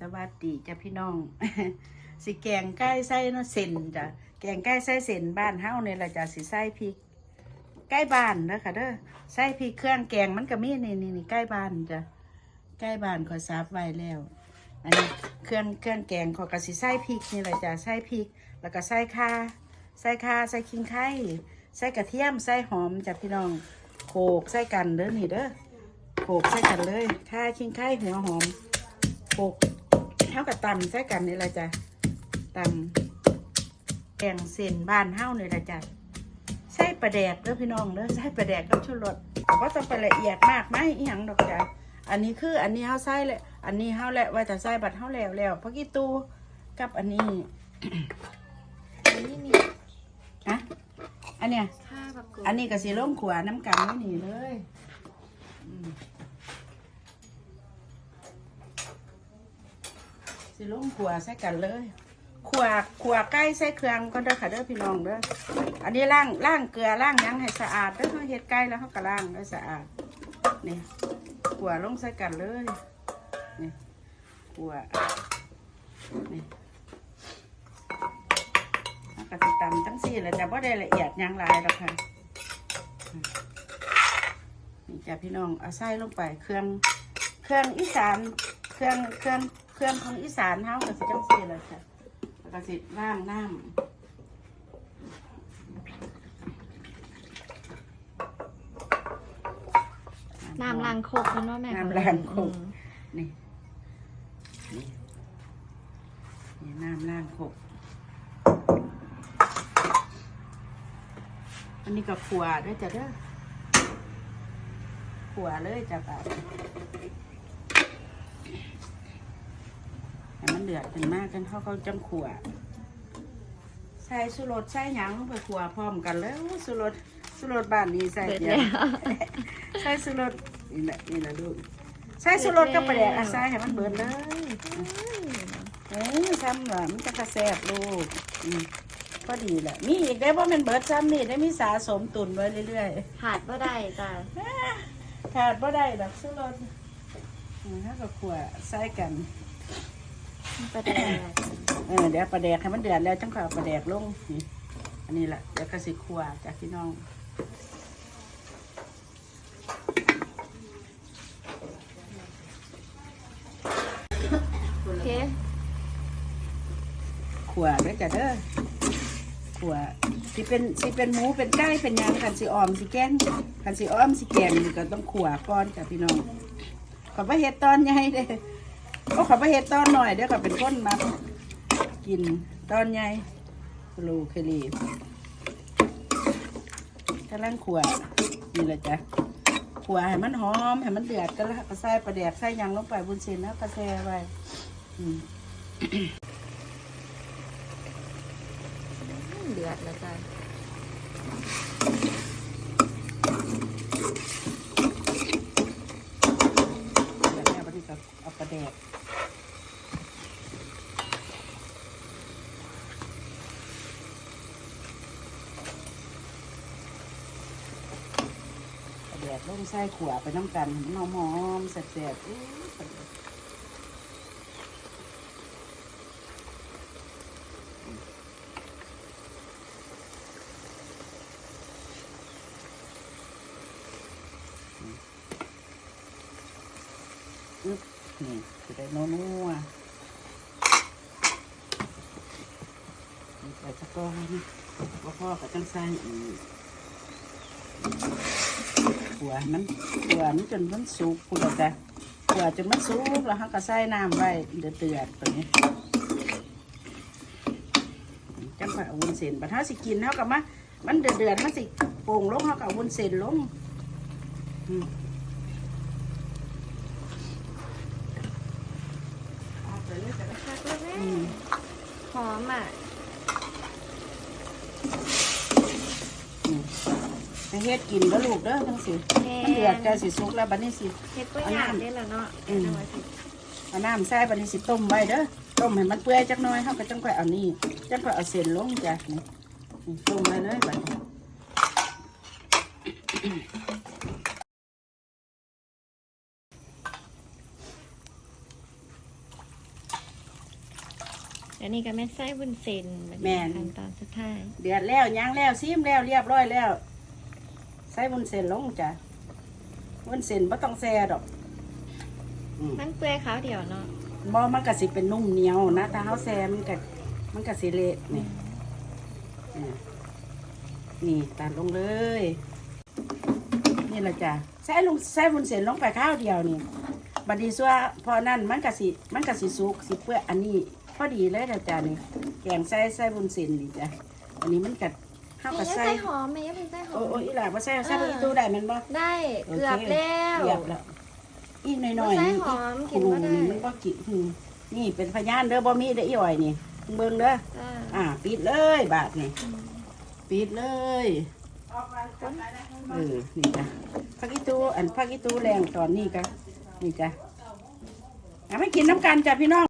สวัสดีจ้ะพี่น้อง สิแกงไก่ใส่เนาะเส้นจ้ะแกงไก่ใส่เส้นบ้านเฮาเนี่ยละจ้ะสิใส่พริกใกล้บ้านเด้อค่ะเด้อใส่พริกเครื่องแกงมันก็มีนี่นี่นี่ใกล้บ้านจ้ะใกล้บ้านขอซับไว้แล้ว อันนี้เครื่องเครื่องแกงขอยก็สิใส่พริกนี่แหละจ้ะใส่พริก แล้วก็ใส่ข่าใส่ข่าใส่ขิงไข่ใส่กระเทียมใส่หอมจ้ะพี่น้องโขกใส่กันเด้อนี่เด้อโขกใส่กันเลยข่าขิงไข่หัวหอมโขก เท่ากับตำใส่กันนี่แหละจ้ะตำแกงเส้นบ้านเฮ้านี่แหละจ้ะใส่ปลาแดกเด้อพี่น้องเด้อใส่ปลาแดกกับชูรสแต่ว่าต้องไปละเอียดมากไหมอีหยังดอกจ้ะอันนี้คืออันนี้เฮาใส่เลยอันนี้เฮาแหละว่าจะใส่บัดเฮาแล้วแล้วเพราะกี้ตูกับอันนี้อันนี้มีอะอันเนี้ยข้าวกับกุ้อันนี้ก็สีร่มขวาน้ำกันไม่หนีเลยอืม สีร่มขวใส่กันเลยขวาขวใกล้ใส่เครื่องก็เด้อค่ะเด้อพี่น้องเด้อ อันนี้ล่างล่างเกลือล่างยังให้สะอาดเด้อเขาเฮ็ดใกล้แล้วเขาก็ล่างให้สะอาด นี่ขวลงใส่กันเลย นี่ขวนี่แล้วก็ติตามทั้งสี่เลยแต่ว่าได้ละเอียดยังลายหรอกค่ะนี่จ้ะพี่น้องเอาไส้ลงไปเครื่อง เครื่องอีสาน เครื่องเครื่อง เครื่องของอีสานเฮาก็สิจังซี่เลยจ้ะแล้วก็สิล้างน้ำน้ำล้างโคกมันว่าแม่น้ำล้างโคกอืมนี่นี่นี่น้ำล้างโคกอันนี้ก็ขัวด้วยจ้ะเด้อขัวเลยจ้ะป่า ให้มันเดือดขึ้นมากกันเขาเขาจังขัวใส่สุรสใส่หยังลงไปขัวพร้อมกันแล้วสุรสสุรสบ้านนี้ใส่เสร็จเดียแล้ววใส่สุรสนี่แหละนี่แหละลูกใส่สุรสกับปลาแดกอะใส่ให้มันเบิดเลยเอ้ยซ้ำหล่ะมันจะกระแสบลูกอืมพอดีแหละมีอีกได้ว่ามันเบิดซ้ำนี่ได้มีสะสมตุนไว้เรื่อยขาดก็ได้จ้ะๆขาดบ่ได้ดอกสุรสอืมถ้ากับขวใส่กัน ประเดี๋ยวเออเดี๋ยวปลาแดกให้มันเดือดแล้วจังขอปลาแดกลงนี่อันนี้แหละเดี๋ยวก็สิขวจากพี่น้องโอเคขวด้วยจ้ะเด้อขวสิเป็นสิเป็นหมูเป็นไก่เป็นหยังคันสิออมสิแกงคันสิอ้อมสิแกงนี่ก็ต้องขวก่อนจ้ะพี่น้องขอพระเฮ็ดตอนใหญ่เด้อ ก็ขอพระเฮ็ดตอนหน่อยเดี๋ยวก็เป็นคนมากินตอนใหญ่ลูเคลีกำลังขวดนี่แหละจ้ะขวดให้มันหอมให้มันเดือดก็แล้วก็ใส่ปลาแดกใส่ยังลงไปบุญเส้นแล้วก็แช่ไว้อืมเดือดแล้วจ้ะ เดี๋ยวแม่วันนี้ก็เอาปลาแดกป ลงไส้ขวไปน้ำกันหอมหอมๆแซ่บๆอู้ปลาแดกอึ๊บนี่จะได้นัวๆนี่ใส่สะกอนว่าพ่อกับจังไส้อีก ขัวให้มันขัวมันจนมันสุกคุณจ้ะขัวจนมันสุกแล้วเขาก็ใส่น้ำไว้เดือดเดือดๆตัวนี้จังไปเอาวุ้นเส้นบัดเขาสิกินเขากับมามันเดือดเดือดๆเขาสิโป่งลงเขากับวุ้นเส้นลงอืมเอาไปเลยจ้ะคักแล้วแม่อืมหอมอะ อืมให้เฮ็ดกินแล้วลูกเด้อทั้งสิมันเดือดใจสิสุกแล้วบัดนี้สิเฮ็ดก็ยากได้แล้วเนาะอืมเอาไว้สิเอาน้ำใส่บัดนี้สิต้มไว้เด้อต้มให้มันเปื่อยจักหน่อยเฮาก็จังค่อยเอานี่จังค่อยเอาเส้นลงจ้ะนี่นี่ต้มไว้เลยบัดนี้แล้วนี่ก็แม่นไส้บุญเส้นแบบแม่นขั้นตอนสุดท้าย เดือดแล้วย่างแล้วซีมแล้วเรียบร้อยแล้ว ใส่วุ้นเส้นลงจ้ะวุ้นเส้นบ่ต้องแซ่ดอกอืมมันเปื่อยขาวเดียวเนาะบ่มันก็สิเป็นนุ่มเหนียวนะถ้าเฮาแซ่มันก็มันก็สิเละนี่อ่านี่ตัดลงเลย นี่ละจ้ะใส่ลงใส่วุ้นเส้นลงไปข้าวเดียวนี่บัดนี้ซัวพอนั่นมันก็สิมันก็สิสุกสิเปื่อยอันนี้พอดีเลยละจ้ะนี่แกงใส่ใส่วุ้นเส้นนี่จ้ะอันนี้มันก็ เฮาแม่ก็ยังใส่ใส่หอมแม่ยังเป็นไส้หอโอ้มโอ้อีหล่าบ่ใส่ใส่ไปอีตู้ได้แมันบ่ได้โอเกืเคอบแล้วเกือบแล้วอีกหน่อยๆบ่ใส่นี่หอมอีกินบ่ได้นี่มันก็กินหืมนี่เป็นพยานเด้อบ่มีเด้ออีอ้อยนี่เบิ่งเด้อจ้าอ่าปิดเลยบาทนี่อืมปิดเลยเออนี่จ้ะพักอีตูอันพักอีตูแรงตอนนี้ก็นี่จ้ะอะไม่กินน้ำกันจ้ะพี่น้อง